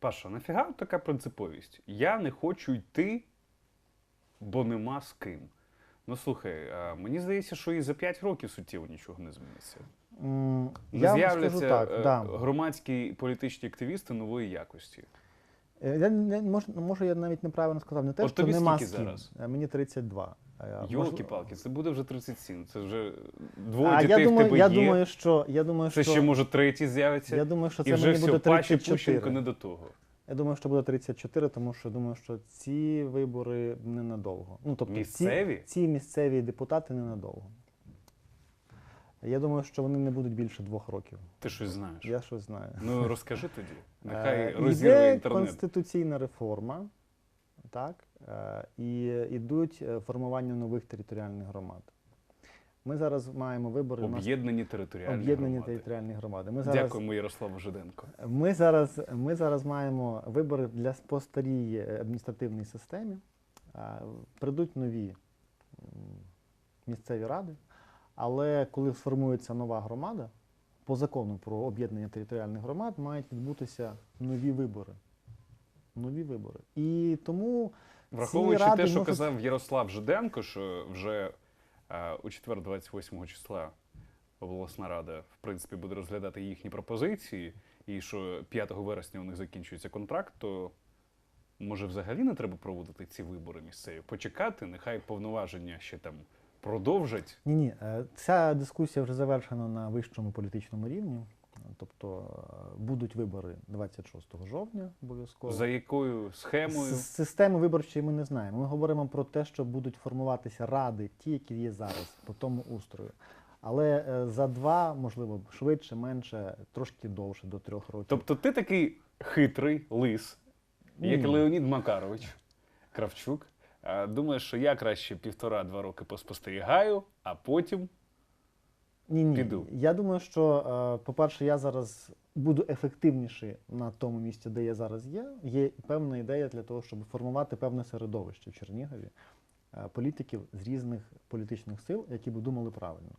Паша, нафіга така принциповість? Я не хочу йти, бо нема з ким. Ну слухай, а мені здається, що і за 5 років суттєво нічого не зміниться. Не Я вам з'являться скажу так, е, да. громадські політичні активісти нової якості. Е, Я не мож, може, я навіть неправильно сказав. Не те, От що тобі нема скільки з ким. зараз? Е, Мені 32. Йолки-палки, це буде вже 37. Це вже двоє А дітей я думаю, в тебе я є. думаю, що я думаю, це що ще може третій з'явиться. я думаю, що і вже мені все, буде Паші 34. Пущенко не до того. Я думаю, що буде 34, тому що думаю, що ці вибори ненадовго. Ну, тобто Місцеві? Ці, ці місцеві депутати ненадовго. Я думаю, що вони не будуть більше двох років. Ти щось знаєш. Я щось знаю. Ну розкажи тоді. Е, Нехай розірве інтернет. конституційна реформа, так, е, і йдуть е, формування нових територіальних громад. Ми зараз маємо вибори. Об'єднані територіальні об'єднані громади. територіальні громади. Ми зараз, Дякуємо, Ярославу Жиденко. ми, зараз, ми зараз маємо вибори для по старій е, адміністративній системі. А, Прийдуть нові місцеві ради, але коли сформується нова громада, по закону про об'єднання територіальних громад мають відбутися нові вибори. Нові вибори. І тому Враховуючи ради те, що можуть- казав Ярослав Жиденко, що вже е, у четвер, 28 числа, обласна рада в принципі буде розглядати їхні пропозиції, і що 5 вересня у них закінчується контракт, то може взагалі не треба проводити ці вибори місцеві, почекати, нехай повноваження ще там продовжать. ні, ні, е, ця дискусія вже завершена на вищому політичному рівні. Тобто е, будуть вибори 26 жовтня обов'язково. За якою схемою? С- Системи виборчої ми не знаємо. Ми говоримо про те, що будуть формуватися ради, ті, які є зараз, по тому устрою. Але е, за два, можливо, швидше, менше, трошки довше, до трьох років. Тобто ти такий хитрий лис, як Ні. Леонід Макарович Кравчук. Думаєш, що я краще півтора-два роки поспостерігаю, а потім ні, ні. піду. Я думаю, що, е, по-перше, я зараз буду ефективніший на тому місці, де я зараз є. Є певна ідея для того, щоб формувати певне середовище в Чернігові е, політиків з різних політичних сил, які б думали правильно.